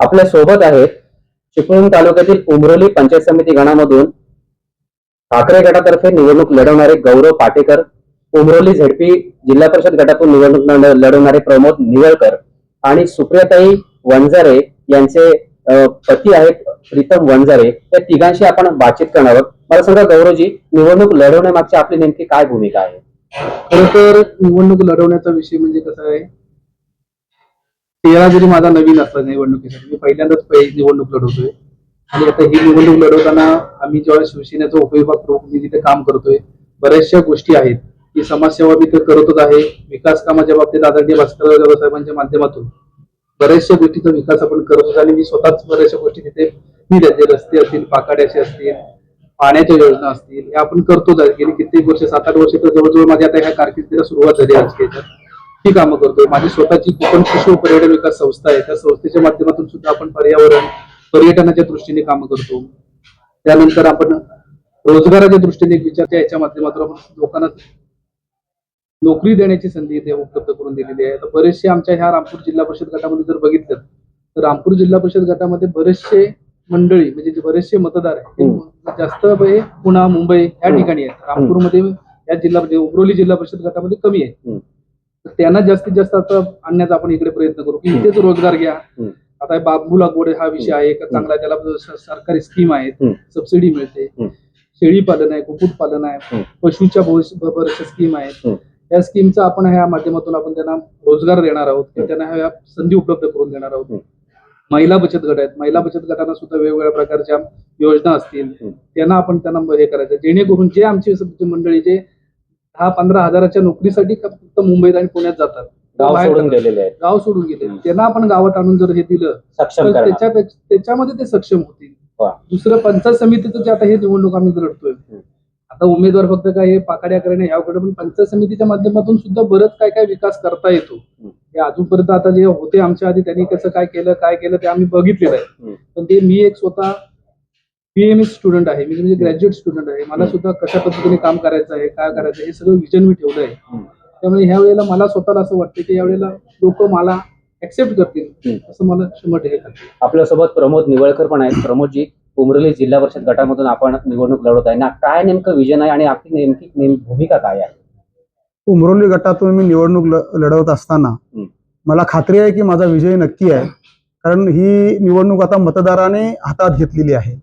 आपल्यासोबत आहेत चिपळूण तालुक्यातील उमरोली पंचायत समिती गणामधून ठाकरे गटातर्फे निवडणूक लढवणारे गौरव पाटेकर उमरोली झेडपी जिल्हा परिषद गटातून निवडणूक लढवणारे प्रमोद निवळकर आणि सुप्रियाताई वंजारे यांचे पती आहेत प्रीतम वंजारे या तिघांशी आपण बातचीत करणार आहोत. मला सांगा गौरवजी निवडणूक लढवण्यामागची आपली नेमकी काय भूमिका आहे? खरं तर निवडणूक लढवण्याचा विषय म्हणजे कसा आहे? तेरा जरी माझा नवीन असला निवडणुकीसाठी मी पहिल्यांदाच निवडणूक लढवतोय. आणि आता ही निवडणूक लढवताना आम्ही जेव्हा शिवसेनेचा उपविभाग प्रमुख मी तिथे काम करतोय बऱ्याचशा गोष्टी आहेत. की समाजसेवा मी तर करतच आहे. विकास कामाच्या बाबतीत आदरणीय भास्करराव साहेबांच्या माध्यमातून बऱ्याचशा गोष्टीचा विकास आपण करतोच आणि मी स्वतःच बऱ्याचशा गोष्टी तिथे मी त्याचे रस्ते असतील पाकाड्याचे असतील पाण्याच्या योजना असतील हे आपण करतोच आहे. गेली कित्येक वर्ष सात आठ वर्ष तर जवळजवळ माझ्या आता ह्या कारकिर्दीला सुरुवात झाली राजकीयाच्या ही कामं करतोय. माझी स्वतःची कोकण व पर्यटन विकास संस्था आहे. त्या संस्थेच्या माध्यमातून सुद्धा आपण पर्यावरण पर्यटनाच्या दृष्टीने कामं करतो. त्यानंतर आपण रोजगाराच्या दृष्टीने विचारच्या याच्या माध्यमातून आपण लोकांना नोकरी देण्याची संधी इथे उपलब्ध करून दिलेली आहे. तर बरेचसे आमच्या ह्या रामपूर जिल्हा परिषद गटामध्ये जर बघितलं तर रामपूर जिल्हा परिषद गटामध्ये बरेचसे मंडळी म्हणजे बरेचसे मतदार आहेत जास्त पुणा मुंबई या. ठिकाणी आहेत. रामपूरमध्ये या जिल्हा म्हणजे उमरोली जिल्हा परिषद गटामध्ये कमी आहे. तर त्यांना जास्तीत जास्त आता आणण्याचा आपण इकडे प्रयत्न करू की इथेच रोजगार घ्या. आता बांबू लागवड हा विषय आहे का चांगला आहे, त्याला सरकारी स्कीम आहेत. सबसिडी मिळते. शेळी पालन आहे कुक्कुट पालन आहे. पशुच्या भविष्य- स्कीम आहेत. या स्कीमचा आपण ह्या माध्यमातून आपण त्यांना रोजगार देणार आहोत त्यांना ह्या संधी उपलब्ध करून देणार आहोत. महिला बचत गट आहेत महिला बचत गटांना सुद्धा वेगवेगळ्या प्रकारच्या योजना असतील. त्यांना आपण त्यांना हे करायचं जेणेकरून जे आमची मंडळी जे दहा पंधरा हजाराच्या नोकरीसाठी फक्त मुंबईत आणि पुण्यात जातात. गाव बाहेर सोडून जातात. गेलेले आहेत. गाव सोडून गेले हम्म. त्यांना आपण गावात आणून जर हे दिलं सक्षम तर करणार. त्याच्यापेक्षा त्याच्यामध्ये ते सक्षम होतील. वा. दुसरं पंचायत समितीचं जे आता हे निवडणूक आम्ही लढतोय. आता उमेदवार फक्त काय हे पाकाड्या करणे ह्याकडे पण पंचायत समितीच्या माध्यमातून सुद्धा बरंच काय काय विकास करता येतो. हे अजूनपर्यंत आता जे होते आमच्या आधी त्यांनी कसं काय केलं काय केलं ते आम्ही बघितलेलं आहे. हम्म. पण ते मी एक स्वतः पीएमएस स्टुडंट आहे मी म्हणजे ग्रॅज्युएट स्टुडंट आहे मला सुद्धा कशा पद्धतीने काम करायचं आहे काय करायचं आहे हे सगळं विजन मी ठेवलं आहे. त्यामुळे ह्या वेळेला मला स्वतःला असं वाटतं की यावेळेला लोक मला ऍक्सेप्ट करतील. असं मला शंभर टक्के. आपल्यासोबत प्रमोद निवळकर पण आहेत प्रमोदजी उमरोली जिल्हा परिषद गटामधून आपण निवडणूक लढवत आहे ना काय नेमकं विजन आहे आणि आपली नेमकी नेम- भूमिका काय आहे उमरोली गटातून मी निवडणूक लढवत असताना हं. मला खात्री आहे की माझा विजय नक्की आहे कारण ही निवडणूक आता मतदाराने हातात घेतलेली आहे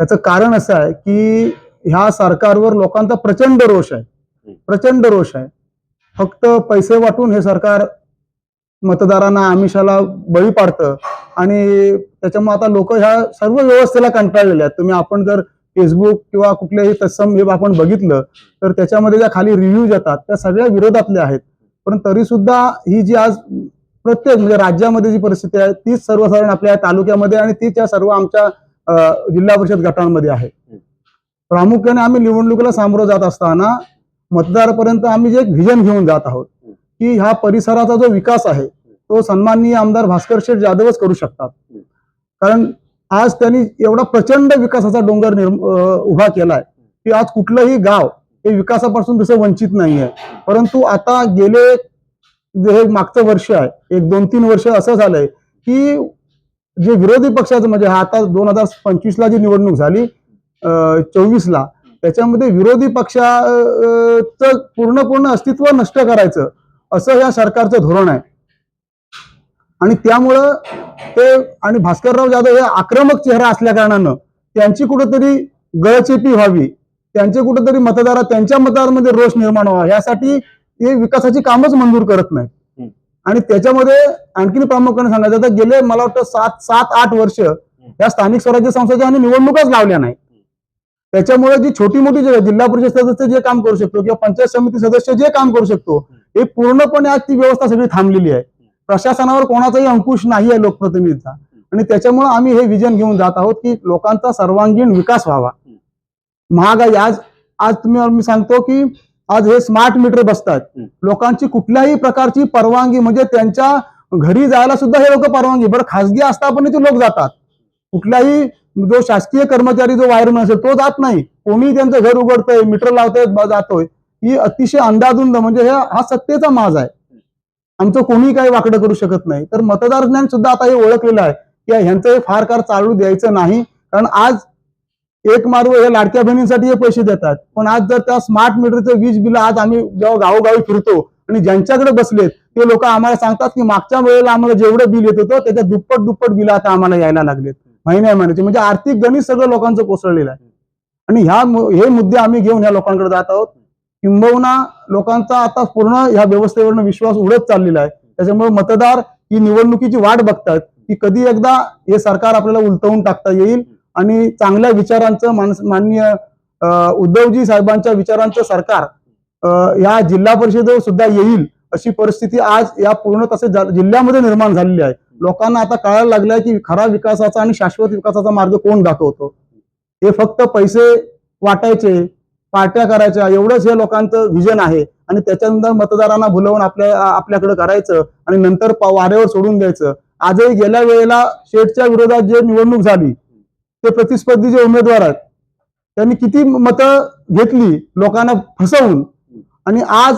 त्याचं कारण असं आहे की ह्या सरकारवर लोकांचा प्रचंड रोष आहे. प्रचंड रोष आहे. फक्त पैसे वाटून हे सरकार मतदारांना आमिषाला बळी पाडतं आणि त्याच्यामुळे आता लोक ह्या सर्व व्यवस्थेला कंटाळलेले आहेत. तुम्ही आपण जर फेसबुक किंवा कुठल्याही तत्सम हे आपण बघितलं तर त्याच्यामध्ये ज्या खाली रिव्ह्यूज येतात त्या सगळ्या विरोधातल्या आहेत. पण तरी सुद्धा ही जी आज प्रत्येक म्हणजे राज्यामध्ये जी परिस्थिती आहे तीच सर्वसाधारण आपल्या तालुक्यामध्ये आणि तीच या सर्व आमच्या जिल्हा परिषद गटांमध्ये आहे. प्रामुख्याने आम्ही निवडणुकीला सामोरं जात असताना मतदारापर्यंत आम्ही जे एक व्हिजन घेऊन जात आहोत की ह्या परिसराचा जो विकास आहे तो सन्माननीय आमदार भास्कर शेठ जाधवच करू शकतात. कारण आज त्यांनी एवढा प्रचंड विकासाचा डोंगर निर्म उभा केलाय की आज कुठलंही गाव हे विकासापासून तसं वंचित नाही आहे परंतु आता गेले जे हे मागचं वर्ष आहे एक दोन तीन वर्ष असं झालंय की जे विरोधी पक्षाचं म्हणजे हा आता दोन हजार पंचवीसला जी निवडणूक झाली चोवीसला त्याच्यामध्ये विरोधी पक्षाचं पूर्ण पूर्ण अस्तित्व नष्ट करायचं असं या सरकारचं धोरण आहे. आणि त्यामुळं ते आणि भास्करराव जाधव हे आक्रमक चेहरा असल्या कारणानं त्यांची कुठंतरी गळचेपी व्हावी त्यांचे कुठंतरी मतदारात त्यांच्या मतदारामध्ये रोष निर्माण व्हावा यासाठी ते विकासाची कामच मंजूर करत नाहीत. आणि त्याच्यामध्ये आणखीन प्रामुख्याने सांगायचं तर गेले मला वाटतं सात सात आठ वर्ष या स्थानिक स्वराज्य संस्थेच्या आणि निवडणुकाच लावल्या नाही त्याच्यामुळे जी छोटी मोठी जिल्हा परिषद सदस्य जे काम करू शकतो किंवा पंचायत समिती सदस्य जे काम करू शकतो हे पूर्णपणे आज ती व्यवस्था सगळी थांबलेली आहे. प्रशासनावर कोणाचाही अंकुश नाही आहे लोकप्रतिनिधीचा. आणि त्याच्यामुळे आम्ही हे विजन घेऊन जात आहोत की लोकांचा सर्वांगीण विकास व्हावा. महागाई आज आज तुम्ही मी सांगतो की आज हे स्मार्ट मीटर बसतात. लोकांची कुठल्याही प्रकारची परवानगी म्हणजे त्यांच्या घरी जायला सुद्धा हे लोक परवानगी. बरं खासगी ते लोक जातात. कुठलाही जो शासकीय कर्मचारी जो वायरमॅन असेल तो जात नाही. कोणी त्यांचं घर उघडतंय मीटर लावतोय ब- जातोय. ही अतिशय अंदाधुंद म्हणजे हे हा सत्तेचा माज आहे. आमचं कोणी काही वाकडं करू शकत नाही. तर मतदार ज्ञान सुद्धा आता हे ओळखलेलं आहे. की ह्यांचं हे फार कार चालू द्यायचं नाही. कारण आज एक मार्ग या लाडक्या बहिणींसाठी हे पैसे देतात. पण आज जर त्या स्मार्ट मीटरचं वीज बिल आज आम्ही जेव्हा गावोगावी फिरतो आणि ज्यांच्याकडे बसलेत ते लोक आम्हाला सांगतात की मागच्या वेळेला आम्हाला जेवढं बिल येत होतं त्याच्या दुप्पट दुप्पट बिल आता आम्हाला यायला लागलेत. महिन्या महिन्याचे. म्हणजे आर्थिक गणित सगळं लोकांचं कोसळलेलं आहे. आणि ह्या हे मुद्दे आम्ही घेऊन ह्या लोकांकडे जात आहोत. किंबहुना लोकांचा आता पूर्ण ह्या व्यवस्थेवरनं विश्वास उडत चाललेला आहे. त्याच्यामुळे मतदार ही निवडणुकीची वाट बघतात की कधी एकदा हे सरकार आपल्याला उलटवून टाकता येईल आणि चांगल्या विचारांचं माणस माननीय अं, उद्धवजी साहेबांच्या विचारांचं सरकार या जिल्हा परिषदेवर सुद्धा येईल अशी परिस्थिती आज या पूर्ण तसे जिल्ह्यामध्ये निर्माण झालेली आहे. लोकांना आता कळायला लागलंय की खरा विकासाचा आणि शाश्वत विकासाचा मार्ग कोण दाखवतो? हे फक्त पैसे वाटायचे पार्ट्या करायच्या एवढंच हे लोकांचं व्हिजन आहे. आणि त्याच्यानंतर मतदारांना भुलवून आपल्या आपल्याकडे करायचं आणि नंतर वाऱ्यावर सोडून द्यायचं. आजही गेल्या वेळेला शेठच्या विरोधात जे निवडणूक झाली ते प्रतिस्पर्धी जे उमेदवार आहेत. त्यांनी किती मतं घेतली लोकांना फसवून. आणि आज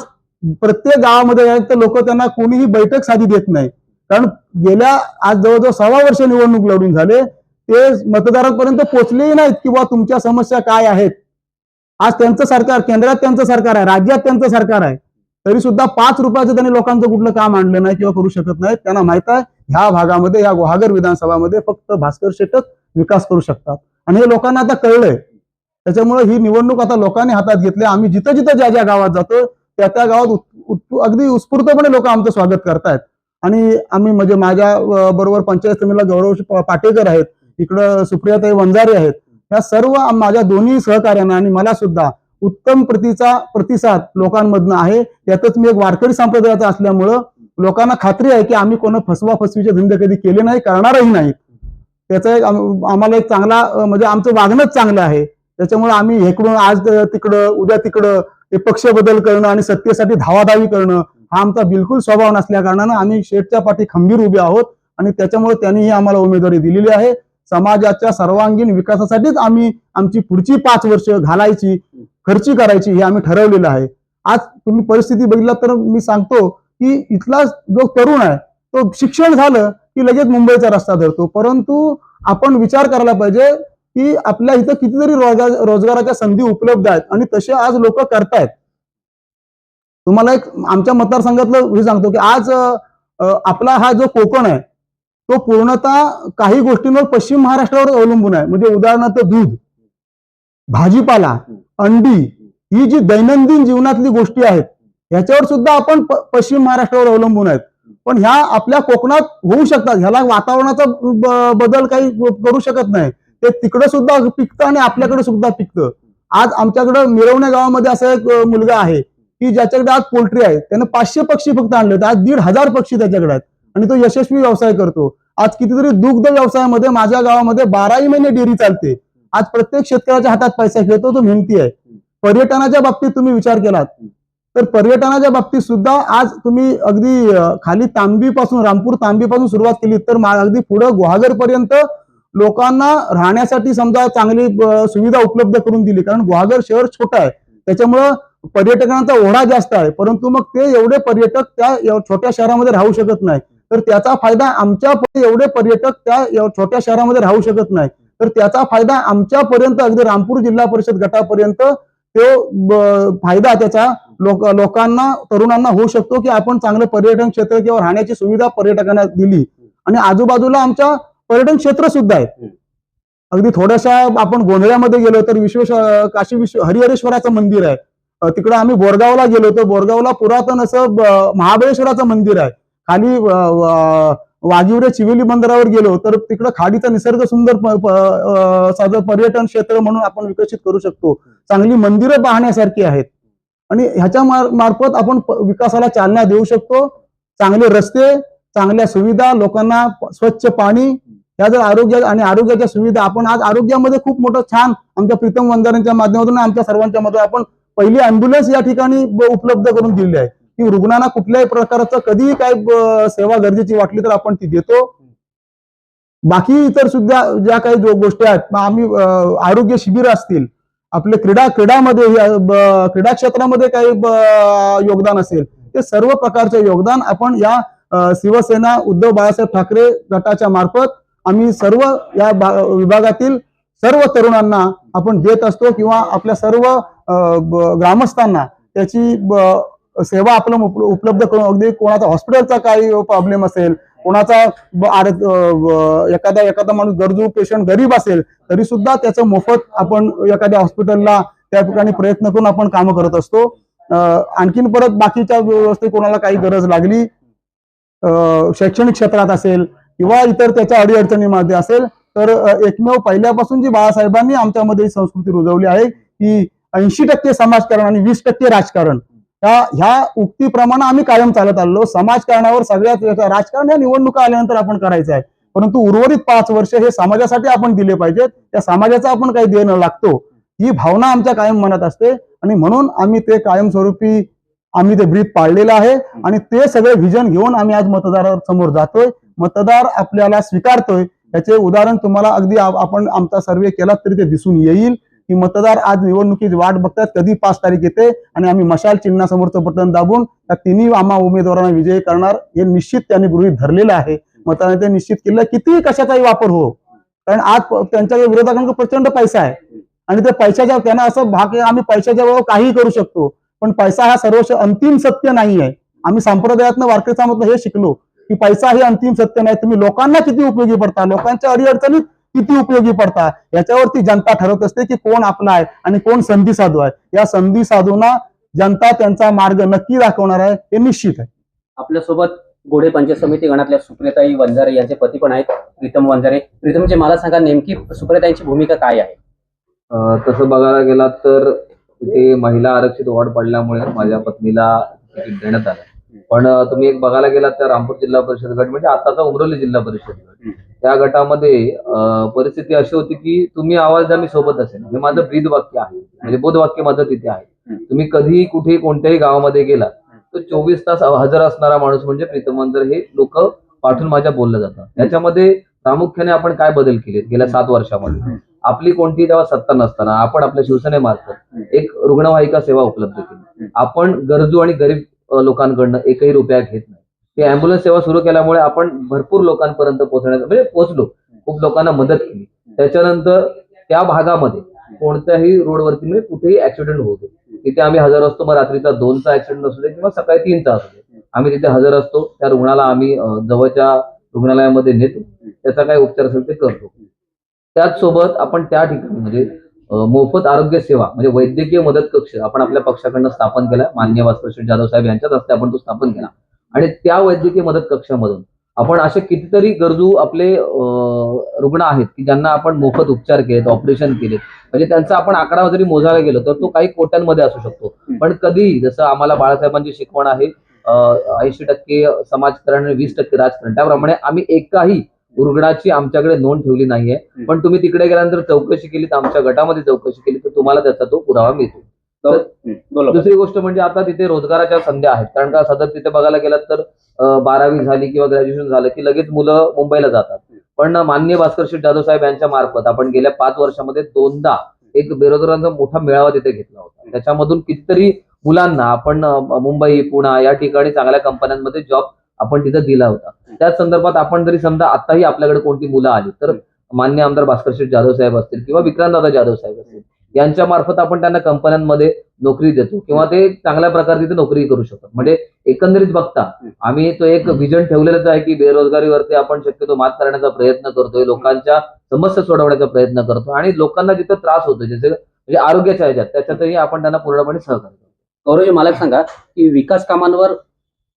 प्रत्येक गावामध्ये तर लोक त्यांना कोणीही बैठक साधी देत नाही. कारण गेल्या आज जवळजवळ सव्वा वर्ष निवडणूक लढून झाले. ते मतदारांपर्यंत पोहोचलेही नाहीत किंवा तुमच्या समस्या काय आहेत. आज त्यांचं सरकार केंद्रात त्यांचं सरकार आहे राज्यात त्यांचं सरकार आहे. तरी सुद्धा पाच रुपयाचं त्यांनी लोकांचं कुठलं काम आणलं नाही किंवा करू शकत नाही. त्यांना माहीत आहे ह्या भागामध्ये ह्या गुहागर विधानसभामध्ये फक्त भास्कर शेटच विकास करू शकतात. आणि हे लोकांना आता कळलंय. त्याच्यामुळे ही निवडणूक आता लोकांनी हातात घेतली. आम्ही जिथं जिथं ज्या ज्या गावात जातो त्या त्या गावात अगदी उत्स्फूर्तपणे लोक आमचं स्वागत करतायत. आणि आम्ही म्हणजे माझ्या बरोबर पंचायत समितीला गौरव पाटेकर आहेत. इकडं सुप्रियाताई वंजारे आहेत. या सर्व माझ्या दोन्ही सहकार्यांना आणि मला सुद्धा उत्तम प्रतीचा प्रतिसाद लोकांमधनं आहे. त्यातच मी एक वारकरी संप्रदायाचा असल्यामुळं लोकांना खात्री आहे की आम्ही कोणा फसवा फसवीचे धंदे कधी केले नाही करणारही नाही. त्याचा एक आम्हाला एक चांगला म्हणजे आमचं वागणंच चांगलं आहे. त्याच्यामुळे आम्ही हेकडून आज तिकडं उद्या तिकडं हे पक्ष बदल करणं आणि सत्तेसाठी धावाधावी करणं हा आमचा बिलकुल स्वभाव नसल्या कारणानं आम्ही शेठच्या पाठी खंबीर उभे आहोत आणि त्याच्यामुळे त्यांनीही आम्हाला उमेदवारी दिलेली आहे. समाजाच्या सर्वांगीण विकासासाठीच आम्ही आमची पुढची पाच वर्ष घालायची खर्ची करायची हे आम्ही ठरवलेलं आहे. आज तुम्ही परिस्थिती बघितला तर मी सांगतो की इथला जो तरुण आहे तो शिक्षण झालं की लगेच मुंबईचा रस्ता धरतो. परंतु आपण विचार करायला पाहिजे की आपल्या इथं कितीतरी रोजगार रोजगाराच्या संधी उपलब्ध आहेत आणि तसे आज लोक करतायत. तुम्हाला एक आमच्या मतदारसंघातलं हे सांगतो की आज आपला हा जो कोकण आहे तो पूर्णतः काही गोष्टींवर पश्चिम महाराष्ट्रावर अवलंबून आहे. म्हणजे उदाहरणार्थ दूध भाजीपाला अंडी ही जी दैनंदिन जीवनातली गोष्टी आहेत ह्याच्यावर सुद्धा आपण पश्चिम महाराष्ट्रावर अवलंबून आहेत. पण ह्या आपल्या कोकणात होऊ शकतात. ह्याला वातावरणाचा बदल काही करू शकत नाही. ते तिकडं सुद्धा पिकतं आणि आपल्याकडे सुद्धा पिकतं. आज आमच्याकडं मिरवण्या गावामध्ये असा एक मुलगा आहे की ज्याच्याकडे आज पोल्ट्री आहे त्यानं पाचशे पक्षी फक्त आणले होते आज दीड हजार पक्षी त्याच्याकडे आहेत. आणि तो यशस्वी व्यवसाय करतो. आज कितीतरी दुग्ध व्यवसायामध्ये माझ्या गावामध्ये बाराही महिने डेअरी चालते. आज प्रत्येक शेतकऱ्याच्या हातात पैसा खेळतो तो मेहनती आहे. पर्यटनाच्या बाबतीत तुम्ही विचार केलात. तर पर्यटनाच्या बाबतीत सुद्धा आज तुम्ही अगदी खाली तांबीपासून रामपूर तांबीपासून सुरुवात केली तर अगदी पुढं गुहागर पर्यंत लोकांना राहण्यासाठी समजा चांगली सुविधा उपलब्ध करून दिली. कारण गुहागर शहर छोटं आहे. त्याच्यामुळं पर्यटकांचा ओढा जास्त आहे. परंतु मग ते एवढे पर्यटक त्या छोट्या शहरामध्ये राहू शकत नाही तर त्याचा फायदा आमच्या एवढे पर्यटक त्या छोट्या शहरामध्ये राहू शकत नाही. तर त्याचा फायदा आमच्यापर्यंत अगदी रामपूर जिल्हा परिषद गटापर्यंत तो फायदा त्याचा लोक लोकांना तरुणांना होऊ शकतो की आपण चांगलं पर्यटन क्षेत्र किंवा राहण्याची सुविधा पर्यटकांना दिली. आणि आजूबाजूला आमच्या पर्यटन क्षेत्र सुद्धा आहे अगदी थोड्याशा आपण गोंधळ्यामध्ये गेलो तर विश्वेश काशी विश्व हरिहरेश्वराचं मंदिर आहे. तिकडे तिकडं आम्ही बोरगावला गेलो तर बोरगावला पुरातन असं महाबळेश्वराचं मंदिर आहे. खाली वाघिवरे चिवेली बंदरावर गेलो तर तिकडं खाडीचा निसर्ग सुंदर साधं पर्यटन क्षेत्र म्हणून आपण विकसित करू शकतो. चांगली मंदिरं पाहण्यासारखी आहेत. आणि ह्याच्या मार- मार्फत आपण विकासाला चालना देऊ शकतो. चांगले रस्ते चांगल्या सुविधा लोकांना स्वच्छ पाणी ह्या जर आरोग्य आणि आरोग्याच्या सुविधा आपण आज आरोग्यामध्ये खूप मोठं छान आमच्या प्रीतम वंजारांच्या माध्यमातून आमच्या सर्वांच्या मधून आपण पहिली अँब्युलन्स या ठिकाणी उपलब्ध करून दिली आहे. की रुग्णांना कुठल्याही प्रकारचं कधीही काय सेवा गरजेची वाटली तर आपण ती देतो. बाकी इतर सुद्धा ज्या काही गोष्टी आहेत आम्ही आरोग्य शिबिर असतील आपले क्रीडा क्रीडामध्ये क्रीडा क्षेत्रामध्ये काही योगदान असेल ते सर्व प्रकारचे योगदान आपण या शिवसेना उद्धव बाळासाहेब ठाकरे गटाच्या मार्फत आम्ही सर्व या विभागातील सर्व तरुणांना आपण देत असतो किंवा आपल्या सर्व ग्रामस्थांना त्याची सेवा आपलं उपलब्ध करून अगदी कोणाचा हॉस्पिटलचा काही प्रॉब्लेम असेल कोणाचा एखादा एखादा माणूस गरजू पेशंट गरीब असेल तरी सुद्धा त्याचं मोफत आपण एखाद्या हॉस्पिटलला त्या ठिकाणी प्रयत्न करून आपण कामं करत असतो. आणखीन परत बाकीच्या व्यवस्थेत कोणाला काही गरज लागली शैक्षणिक क्षेत्रात असेल किंवा इतर त्याच्या अडीअडचणीमध्ये असेल तर एकमेव पहिल्यापासून जी बाळासाहेबांनी आमच्यामध्ये संस्कृती रुजवली आहे की ऐंशी टक्के समाजकारण आणि वीस टक्के राजकारण. ह्या ह्या उक्तीप्रमाणे आम्ही कायम चालत आलो समाजकारणावर सगळ्यात राजकारण या निवडणुका आल्यानंतर आपण करायचं आहे. परंतु उर्वरित पाच वर्ष हे समाजासाठी आपण दिले पाहिजेत. त्या समाजाचा आपण काही देणं लागतो. ही भावना आमच्या कायम मनात असते. आणि म्हणून आम्ही ते कायमस्वरूपी आम्ही ते ब्रीद पाळलेलं आहे. आणि ते सगळे व्हिजन घेऊन आम्ही आज मतदारासमोर जातोय. मतदार आपल्याला स्वीकारतोय. याचे उदाहरण तुम्हाला अगदी आपण आमचा सर्वे केला तरी ते दिसून येईल. की मतदार आज निवडणुकीची वाट बघतात कधी पाच तारीख येते आणि आम्ही मशाल चिन्हासमोरचं बटन दाबून त्या तिन्ही आम्हा उमेदवारांना विजयी करणार हे निश्चित त्यांनी गृहीत धरलेलं आहे. मतदारांनी ते निश्चित केलं कितीही कशाचाही वापर हो कारण आज त्यांच्या विरोधकांकडे प्रचंड पैसा आहे. आणि ते पैशाच्या त्यांना असं भाग आम्ही पैशाच्या बरोबर काहीही करू शकतो पण पैसा हा सर्व अंतिम सत्य नाही आहे. आम्ही संप्रदायातनं वारकरी समाजातनं हे शिकलो की पैसा हे अंतिम सत्य नाही तुम्ही लोकांना किती उपयोगी पडता लोकांच्या अडीअडचणीत किती उपयोगी पडता याच्यावरती जनता ठरवत असते की कोण आपला आहे आणि कोण संधी साधू आहे या संधी साधूंना जनता त्यांचा मार्ग नक्की दाखवणार आहे हे निश्चित आहे. आपल्यासोबत गोडे पंचायत समिती गणातल्या सुप्रियताई वंजारे यांचे पती पण आहेत प्रीतम वंजारे. प्रीतमचे मला सांगा नेमकी सुप्रियताईंची भूमिका काय आहे? तसं बघायला गेलात तर तिथे महिला आरक्षित वॉर्ड पडल्यामुळे माझ्या पत्नीला तिकीट देण्यात आलं. पण तुम्ही एक बघायला गेलात तर रामपूर जिल्हा परिषद गट म्हणजे आताचा उमरोली जिल्हा परिषद गट. त्या गटामध्ये परिस्थिती अशी होती की तुम्ही आवाज द्या मी सोबत असेल. हे माझं ब्रीद वाक्य आहे. म्हणजे बोध वाक्य माझं तिथे आहे. तुम्ही कधी कुठे कोणत्याही गावामध्ये गेलात तर चोवीस तास हजर असणारा माणूस म्हणजे प्रीतम मंदर हे लोक पाठवून माझ्या बोललं जातं त्याच्यामध्ये प्रामुख्याने आपण काय बदल केले गेल्या सात वर्षामध्ये? आपली कोणती तेव्हा सत्ता नसताना आपण आपल्या शिवसेनेमार्फत एक रुग्णवाहिका सेवा उपलब्ध केली. आपण गरजू आणि गरीब लोकांकडनं एकही रुपया घेत नाही. ते अँब्युलन्स सेवा सुरू केल्यामुळे आपण भरपूर लोकांपर्यंत पोहोचण्याचं म्हणजे पोहोचलो. खूप लोकांना मदत केली. त्याच्यानंतर त्या भागामध्ये कोणत्याही रोडवरती म्हणजे कुठेही ऍक्सिडेंट होतो तिथे आम्ही हजर असतो मग रात्रीचा दोनचा ऍक्सिडेंट असू दे किंवा सकाळी तीनचा असू दे. आम्ही तिथे हजर असतो त्या रुग्णाला आम्ही जवळच्या रुग्णालयामध्ये नेतो. त्याचा काय उपचार असेल ते करतो. त्याचसोबत आपण त्या ठिकाणी म्हणजे मोफत आरोग्य सेवा म्हणजे वैद्यकीय मदत कक्ष आपण आपल्या पक्षाकडनं स्थापन केला. मान्य भास्कर जाधव साहेब यांच्याच हस्ते आपण तो स्थापन केला. आणि त्या वैद्यकीय मदत कक्षामधून आपण असे कितीतरी गरजू आपले रुग्ण आहेत की ज्यांना आपण मोफत उपचार केलेत ऑपरेशन केलेत. म्हणजे त्यांचा आपण आकडा जरी मोजायला गेलो तर तो काही कोट्यांमध्ये असू शकतो. पण कधी जसं आम्हाला बाळासाहेबांची शिकवण आहे ऐंशी टक्के समाजकारण आणि वीस टक्के राजकारण. त्याप्रमाणे आम्ही एकाही रुग्णाची आमच्याकडे नोंद ठेवली नाहीये. पण तुम्ही तिकडे गेल्यानंतर चौकशी केली तर आमच्या गटामध्ये चौकशी केली तर तुम्हाला त्याचा तो पुरावा मिळतो. दुसरी गोष्ट म्हणजे आता तिथे रोजगाराच्या संध्या आहेत. कारण का सतत तिथे बघायला गेलात तर बारावी झाली किंवा ग्रॅज्युएशन झालं की लगेच मुलं मुंबईला जातात. पण मान्य भास्कर शेठ जाधव साहेब यांच्या मार्फत आपण गेल्या पाच वर्षामध्ये दोनदा एक बेरोजगारांचा मोठा मेळावा तिथे घेतला होता. त्याच्यामधून कितीतरी मुलांना आपण मुंबई पुणा या ठिकाणी चांगल्या कंपन्यांमध्ये जॉब आपण तिथे दिला होता. त्याच संदर्भात आपण जरी समजा आताही आपल्याकडे कोणती मुलं आली तर मान्य आमदार भास्कर शेठ जाधव साहेब असतील किंवा विक्रांतदादा जाधव साहेब असतील यांच्या मार्फत आपण त्यांना कंपन्यांमध्ये नोकरी देतो किंवा ते चांगल्या प्रकारे तिथे नोकरी करू शकतात. म्हणजे एकंदरीत बघता आम्ही तो एक विजन ठेवलेलंच आहे की बेरोजगारीवरती आपण शक्यतो मात करण्याचा प्रयत्न करतोय लोकांच्या समस्या सोडवण्याचा प्रयत्न करतो आणि लोकांना जिथं त्रास होतो जसे म्हणजे आरोग्याच्या ह्याच्यात त्याच्यातही आपण त्यांना पूर्णपणे सहकार्य करतो गौरवजी मला सांगा की विकास कामांवर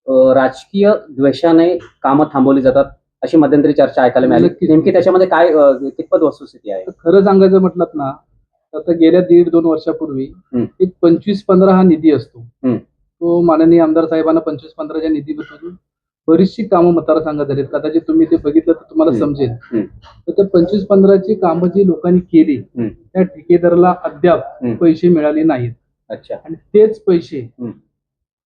राजकीय द्वेषाने कामं थांबवली जातात अशी मध्यंतरी चर्चा ऐकायला मिळाली. नेमकी त्याच्यामध्ये काय कितपत वस्तुस्थिती आहे खरं सांगायचं म्हटलं ना तर गेल्या दीड दोन वर्षापूर्वी. एक पंचवीस पंधरा हा निधी असतो. तो माननीय आमदार साहेबांना पंचवीस पंधराच्या निधीमधून बरीचशी कामं मतदारसंघात झालीत कदाचित तुम्ही ते बघितलं तर तुम्हाला. समजेल. तर त्या पंचवीस पंधराची कामं जी लोकांनी केली. त्या ठेकेदाराला अद्याप. पैसे मिळाले नाहीत अच्छा आणि तेच पैसे.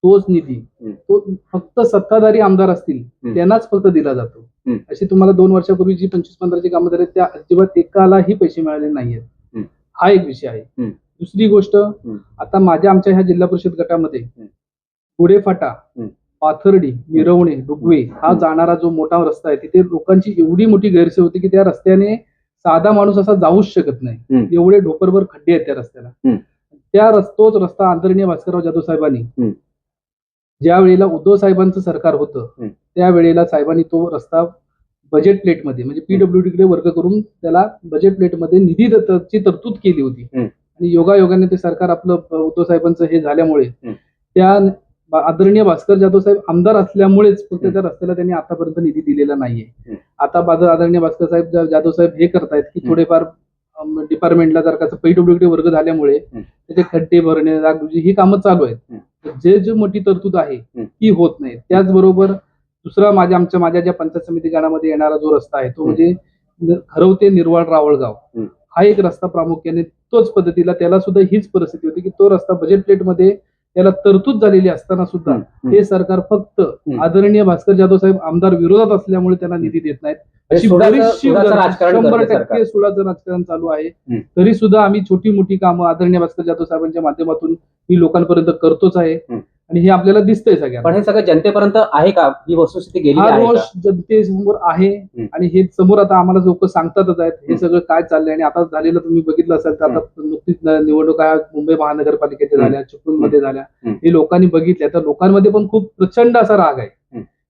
तोच निधी. तो फक्त सत्ताधारी आमदार असतील. त्यांनाच फक्त दिला जातो. अशी तुम्हाला दोन वर्षापूर्वी जी पंचवीस पंधराची कामं झाली त्या अजिबात एकालाही पैसे मिळाले नाहीयेत. हा एक विषय आहे. दुसरी गोष्ट आता माझ्या आमच्या ह्या जिल्हा परिषद गटामध्ये गुढे फाटा. पाथर्डी मिरवणे डुगवे हा जाणारा जो मोठा रस्ता आहे तिथे लोकांची एवढी मोठी गैरसोय होती की त्या रस्त्याने साधा माणूस असा जाऊच शकत नाही. एवढे ढोपरभर खड्डे आहेत त्या रस्त्याला. त्या रस- तोच रस्ता आदरणीय भास्करराव जाधव साहेबांनी. ज्या वेळेला उद्धव साहेबांचं सरकार होतं. त्यावेळेला साहेबांनी तो रस्ता बजेट प्लेटमध्ये म्हणजे पीडब्ल्यू कडे वर्ग करून त्याला बजेट प्लेटमध्ये निधी ची तरतूद केली होती. आणि योगायोगाने ते सरकार आपलं उद्धव साहेबांचं हे झाल्यामुळे. त्या आदरणीय भास्कर जाधव साहेब आमदार असल्यामुळेच फक्त त्या रस्त्याला त्यांनी आतापर्यंत निधी दिलेला नाहीये. आता आदरणीय भास्कर साहेब जाधव साहेब हे करतायत की. थोडेफार डिपार्टमेंटला जर कसं पीडब्ल्यूडी वर्ग झाल्यामुळे. त्याचे खड्डे भरणे ही कामं चालू आहेत जे जी मोठी तरतूद आहे. ती होत नाही त्याचबरोबर दुसरा माझ्या आमच्या माझ्या ज्या पंचायत समिती गणामध्ये येणारा जो रस्ता आहे तो म्हणजे खरवते निर्वाळ रावळगाव. हा एक रस्ता प्रामुख्याने तोच पद्धतीला त्याला सुद्धा हीच परिस्थिती होती की तो रस्ता बजेट प्लेटमध्ये त्याला तरतूद झालेली असताना सुद्धा. हे सरकार फक्त आदरणीय भास्कर जाधव साहेब आमदार विरोधात असल्यामुळे त्यांना निधी देत नाहीत अशी बरीचशी शंभर. टक्के सुडाचं राजकारण चालू आहे. तरी सुद्धा आम्ही छोटी मोठी कामं आदरणीय भास्कर जाधव साहेबांच्या माध्यमातून ही लोकांपर्यंत करतोच आहे. आणि हे आपल्याला दिसतंय सगळ्यांना पण हे सगळं जनतेपर्यंत आहे का ही वस्तुस्थिती गेली हा आहे रोष? जनतेसमोर आहे आणि हे समोर आता आम्हाला लोक सांगतातच आहेत हे. सगळं काय चाललंय आणि आता झालेलं तुम्ही बघितलं असाल तर आता नुकतीच निवडणुका मुंबई महानगरपालिकेच्या. झाल्या चिपळूणमध्ये झाल्या. हे लोकांनी बघितल्या तर लोकांमध्ये पण खूप प्रचंड असा राग आहे.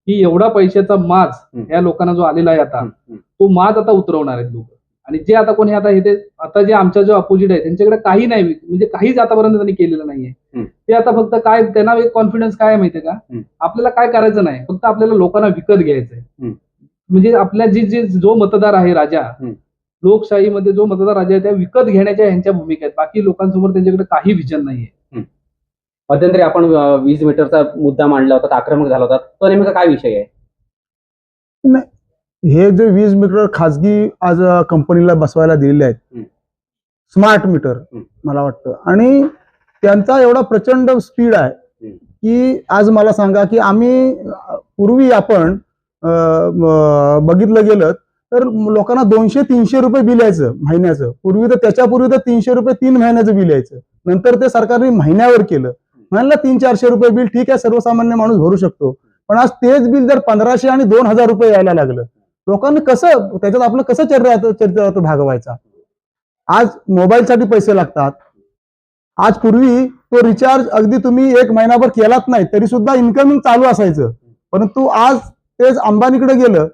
की एवढा पैशाचा माज. या लोकांना जो आलेला आहे आता. तो माज आता उतरवणार आहेत लोक आणि जे आता कोणी आता हे ते आता जे आमच्या जो अपोजिट आहे त्यांच्याकडे काही नाही म्हणजे काहीच आतापर्यंत त्यांनी केलेलं नाहीये. ते आता फक्त काय त्यांना एक कॉन्फिडन्स काय आहे माहितीये का. आपल्याला काय करायचं नाही फक्त आपल्याला लोकांना विकत घ्यायचंय. म्हणजे आपल्या जी जे जो मतदार आहे राजा. लोकशाहीमध्ये जो मतदार राजा आहे त्या विकत घेण्याच्या ह्यांच्या भूमिका आहेत बाकी लोकांसमोर त्यांच्याकडे काही विजन नाहीये मध्यंतरी आपण वीज मीटरचा मुद्दा मांडला होता आक्रमक झाला होता तो नेमका काय विषय आहे हे जे वीज मीटर खाजगी आज कंपनीला बसवायला दिलेले आहेत. Smart meter. मला वाटतं आणि त्यांचा एवढा प्रचंड स्पीड आहे. की आज मला सांगा की आम्ही पूर्वी आपण बघितलं गेलं तर लोकांना दोनशे तीनशे रुपये बिल यायचं महिन्याचं पूर्वी तर त्याच्यापूर्वी तर तीनशे रुपये तीन महिन्याचं बिल यायचं नंतर ते सरकारने महिन्यावर केलं महिन्याला तीन चारशे रुपये बिल ठीक आहे सर्वसामान्य माणूस भरू शकतो पण आज तेच बिल जर पंधराशे आणि दोन हजार रुपये यायला लागलं लोकांनी कसं त्याच्यात आपलं कसं चरित्र चरित्र भागवायचा? आज मोबाईलसाठी पैसे लागतात. आज पूर्वी तो रिचार्ज अगदी तुम्ही एक महिनाभर केलाच नाही तरी सुद्धा इन्कमिंग चालू असायचं. परंतु आज तेच अंबानीकडे गेलं.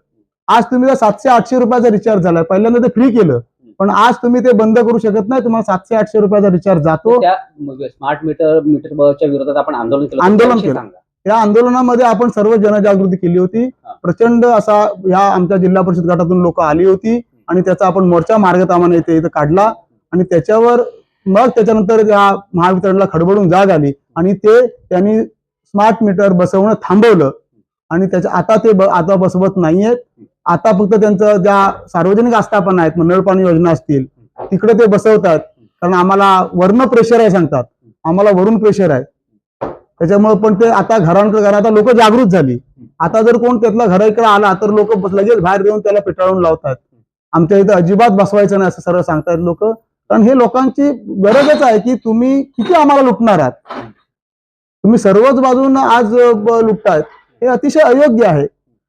आज तुम्ही सातशे आठशे रुपयाचा रिचार्ज झाला पहिल्यांदा ते फ्री केलं. पण आज तुम्ही ते बंद करू शकत नाही तुम्हाला सातशे आठशे रुपयाचा रिचार्ज जातो. स्मार्ट मीटर मीटरच्या विरोधात आपण आंदोलन केलं. आंदोलन केलं. या आंदोलनामध्ये आपण सर्व जनजागृती केली होती. प्रचंड असा या आमच्या जिल्हा परिषद गटातून लोक आली होती आणि त्याचा आपण मोर्चा मार्गतामाने इथे इथं काढला आणि त्याच्यावर मग त्याच्यानंतर या महावितरणला खडबडून जाग आली आणि ते त्यांनी स्मार्ट मीटर बसवणं थांबवलं. आणि त्याच्या आता ते ब- आता बसवत नाहीयेत. आता फक्त त्यांचं ज्या सार्वजनिक आस्थापना आहेत नळ पाणी योजना असतील तिकडे ते बसवतात. कारण आम्हाला वर्ण प्रेशर आहे सांगतात. आम्हाला वरून प्रेशर आहे. त्याच्यामुळे पण ते आता घरांकडे घरा आता लोक जागृत झाली. आता जर कोण त्यातला घराकडे आला तर लोक लगेच बाहेर देऊन त्याला पेटाळून लावतात. आमच्या इथं अजिबात बसवायचं नाही असं सर्व सांगतायत लोक. कारण हे लोकांची गरजच आहे की तुम्ही किती आम्हाला लुटणार आहात. तुम्ही सर्वच बाजून आज लुटतायत हे अतिशय अयोग्य आहे.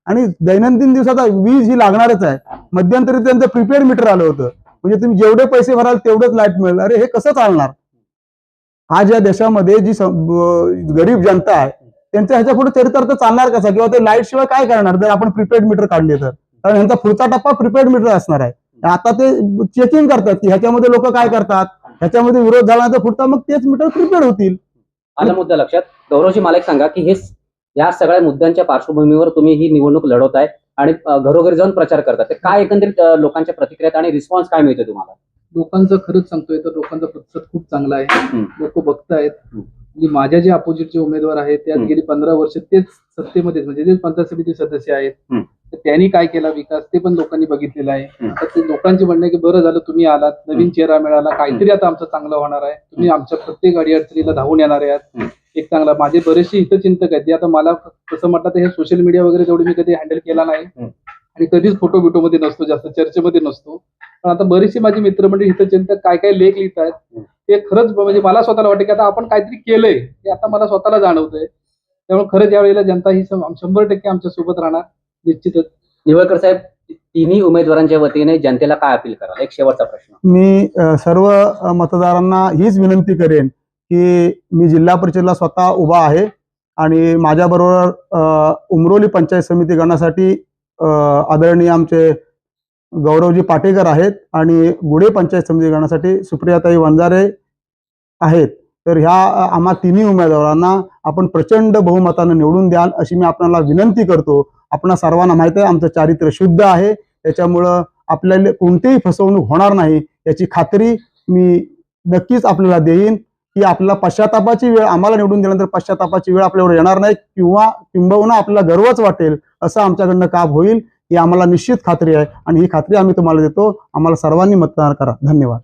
आणि दैनंदिन दिवसात वीज ही लागणारच आहे. मध्यंतरी त्यांचं प्रिपेड मीटर आलं होतं. म्हणजे तुम्ही जेवढे पैसे भराल तेवढंच लाइट मिळेल. अरे हे कसं चालणार? आज या देशामध्ये जी गरीब जनता आहे त्यांच्या ह्याच्या पुढे चरितार्थ चालणार कसा? किंवा ते लाइट शिवाय काय करणार? जर आपण प्रिपेड मीटर काढले तर. कारण ह्यांचा पुढचा टप्पा प्रिपेड मीटर असणार आहे. आता ते चेकिंग करतात की ह्याच्यामध्ये लोक काय करतात? ह्याच्यामध्ये विरोध झाला तर पुढचा मग तेच मीटर प्रिपेड होतील. आला मुद्दा लक्षात. गौरवजी मला एक सांगा की हे या सगळ्या मुद्द्यांच्या पार्श्वभूमीवर तुम्ही ही निवडणूक लढवताय आणि घरोघरी जाऊन प्रचार करतात. ते काय एकंदरीत लोकांच्या प्रतिक्रियात आणि रिस्पॉन्स काय मिळतो तुम्हाला? लोकांचं खरंच सांगतोय तर लोकांचा प्रतिसाद खूप चांगला आहे. लोक बघतायत. म्हणजे माझ्या जे अपोजिटचे उमेदवार आहेत त्यात. गेली पंधरा वर्ष तेच सत्तेमध्येच म्हणजे तेच पंचायत समिती सदस्य आहेत. तर त्यांनी काय केला विकास ते पण लोकांनी बघितलेला आहे. आता ते लोकांचे म्हणणं की बरं झालं तुम्ही आलात नवीन चेहरा मिळाला काहीतरी आता आमचं चांगलं होणार आहे तुम्ही आमच्या प्रत्येक अडी अडचणीला धावून येणार आहात. एक चांगला माझे बरेचसे हितचिंतक आहेत जे आता मला तसं म्हटलं तर हे सोशल मीडिया वगैरे तेवढी मी कधी हँडल केला नाही. आणि कधीच फोटो बिटो मध्ये नसतो जास्त चर्चेमध्ये नसतो पण आता बरीचशी माझी मित्रमंडळी हितचिंतक काय काय लेख लिहितात ते खरंच म्हणजे मला स्वतःला वाटतं की आता आपण काहीतरी केलंय हे आता मला स्वतःला जाणवतंय. त्यामुळे खरंच यावेळेला जनता ही शंभर टक्के आमच्यासोबत राहणार निश्चितच. निवडकर साहेब तिन्ही उमेदवारांच्या वतीने जनतेला काय अपील कराल? एक शेवटचा प्रश्न. मी सर्व मतदारांना हीच विनंती करेन की मी जिल्हा परिषदला स्वतः उभा आहे आणि माझ्याबरोबर उमरोली पंचायत समिती गणासाठी आदरणीय आमचे गौरवजी पाटेकर आहेत आणि गुढे पंचायत समिती गणासाठी सुप्रियाताई वंजारे आहेत. तर ह्या आम्हा तिन्ही उमेदवारांना आपण प्रचंड बहुमतानं निवडून द्याल अशी मी आपल्याला विनंती करतो. आपणा सर्वांना माहिती आहे आमचं चारित्र्य शुद्ध आहे. त्याच्यामुळं आपल्याला कोणतीही फसवणूक होणार नाही. याची खात्री मी नक्कीच आपल्याला देईन की आपल्याला पश्चातापाची वेळ आम्हाला निवडून दिल्यानंतर पश्चातापाची वेळ आपल्यावर येणार नाही किंवा किंबहुना आपल्याला गर्वच वाटेल असं आमच्याकडनं काम होईल. ही आम्हाला निश्चित खात्री आहे आणि ही खात्री आम्ही तुम्हाला देतो. आम्हाला सर्वांनी मतदान करा. धन्यवाद.